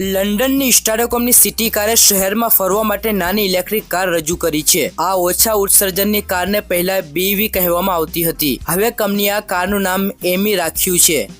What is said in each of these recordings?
લંડનની સ્ટારોકોમની city કારે શહેરમાં ફરવા માટે નાની ઇલેક્ટ્રિક કાર રજૂ કરી છે. આ ઓછા ઉત્સર્જનની કારને પહેલા બીવી કહેવામાં આવતી હતી. હવે કંપની આ કારનું નામ એમી રાખ્યું છે.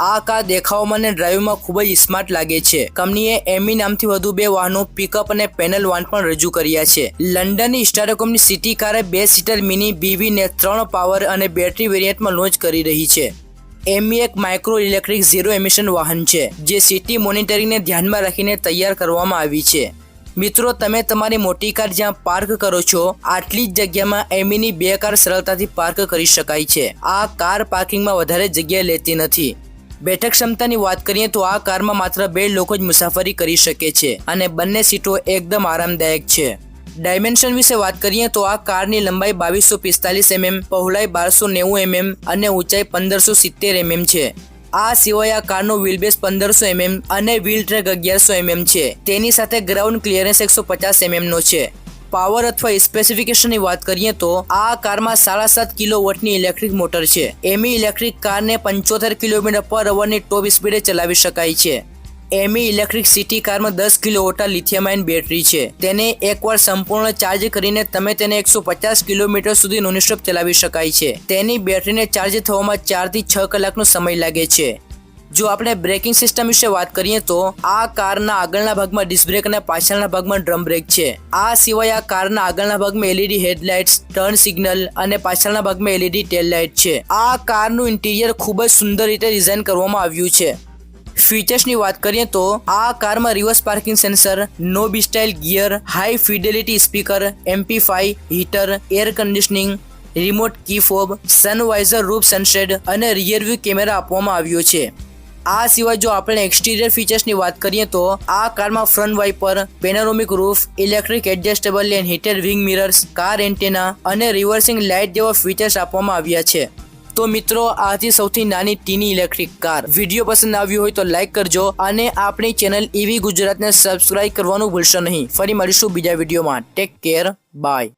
આ કાર દેખાવમાં અને ડ્રાઇવમાં ખૂબ જ સ્માર્ટ લાગે છે. કંપનીએ એમી નામથી વધુ બે વાહનો પિકઅપ અને પેનલ વાહન પણ રજૂ કર્યા છે. લંડનની સ્ટારોકોમની સિટી કારે બે સીટર મિની બીવીને ત્રણ પાવર અને બેટરી વેરિયન્ટમાં લોન્ચ કરી રહી છે. એમી એક માઇક્રો ઇલેક્ટ્રિક ઝીરો એમિશન વાહન છે, જે સિટી મોનિટરિંગને ધ્યાનમાં રાખીને તૈયાર કરવામાં આવી છે. મિત્રો, તમે તમારી મોટી કાર જ્યાં પાર્ક કરો છો, આટલી જ જગ્યામાં એમીની બે કાર સરળતાથી પાર્ક કરી શકાય છે. આ કાર પાર્કિંગમાં વધારે જગ્યા લેતી નથી. બેઠક ક્ષમતાની વાત કરીએ તો આ કારમાં માત્ર બે લોકો જ મુસાફરી કરી શકે છે અને બંને સીટો એકદમ આરામદાયક છે. ડાયમેન્શન વિશે વાત કરીએ તો આ કારની લંબાઈ બાવીસો પિસ્તાલીસ એમએમ, પહોળાઈ બારસો નેવું એમએમ અને ઊંચાઈ પંદરસો સિત્તેર એમએમ છે. આ સિવાય આ કારનો વ્હીલબેસ પંદરસો એમએમ અને વ્હીલ ટ્રેક અગિયારસો એમએમ છે. તેની સાથે ગ્રાઉન્ડ ક્લિયરન્સ એકસો પચાસ એમએમનો છે. પાવર અથવા સ્પેસિફિકેશનની વાત કરીએ તો આ કારમાં સાડા સાત કિલો વોટની ઇલેક્ટ્રિક મોટર છે. એમી ઇલેક્ટ્રિક કારને પંચોતેર કિલોમીટર પર અવરની ટોપ સ્પીડે ચલાવી શકાય છે. એમી ઇલેક્ટ્રિક સિટી કારમાં દસ કિલો વોટા લિથિયમાઇન બેટરી છે. તેને એકવાર સંપૂર્ણ ચાર્જ કરીને તમે તેને એકસો પચાસ કિલોમીટર સુધી નોનસ્ટોપ ચલાવી શકાય છે. તેની બેટરીને ચાર્જ થવામાં ચારથી છ કલાકનો સમય લાગે છે. જો આપણે બ્રેકિંગ સિસ્ટમ વિશે વાત કરીએ તો આ કારના આગળના ભાગમાં ડિસ્ક બ્રેક અને પાછળના ભાગમાં ડ્રમ બ્રેક છે. આ સિવાય આ કારના આગળના ભાગમાં એલઈડી હેડલાઇટ્સ, ટર્ન સિગ્નલ અને પાછળના ભાગમાં એલઈડી ટેલ લાઇટ છે. આ કારનું ઇન્ટિરિયર ખૂબ જ સુંદર રીતે ડિઝાઇન કરવામાં આવ્યું છે. ફીચર્સની વાત કરીએ તો આ કારમાં રિવર્સ પાર્કિંગ સેન્સર નો style gear, high fidelity speaker એમ્પીફાઈ heater, air conditioning, remote key fob, sun visor roof sunshade અને રિયરવ્યૂ કેમેરા આપવામાં આવ્યો છે. આ સિવાય જો આપણે એક્સટીરિયર ફીચર્સની વાત કરીએ તો આ કારમાં front wiper, panoramic roof, electric adjustable and heated wing, mirrors, car antenna અને રિવર્સિંગ લાઇટ જેવા ફીચર્સ આપવામાં આવ્યા છે. તો મિત્રો આથી સૌથી નાની ટીની ઇલેક્ટ્રિક કાર. વીડિયો પસંદ આવ્યો હોય તો લાઈક કરજો અને આપણી ચેનલ ઈવી ગુજરાતને સબસ્ક્રાઇબ કરવાનું ભૂલશો નહીં. ફરી મળીશું બીજા વિડીયોમાં. Take care bye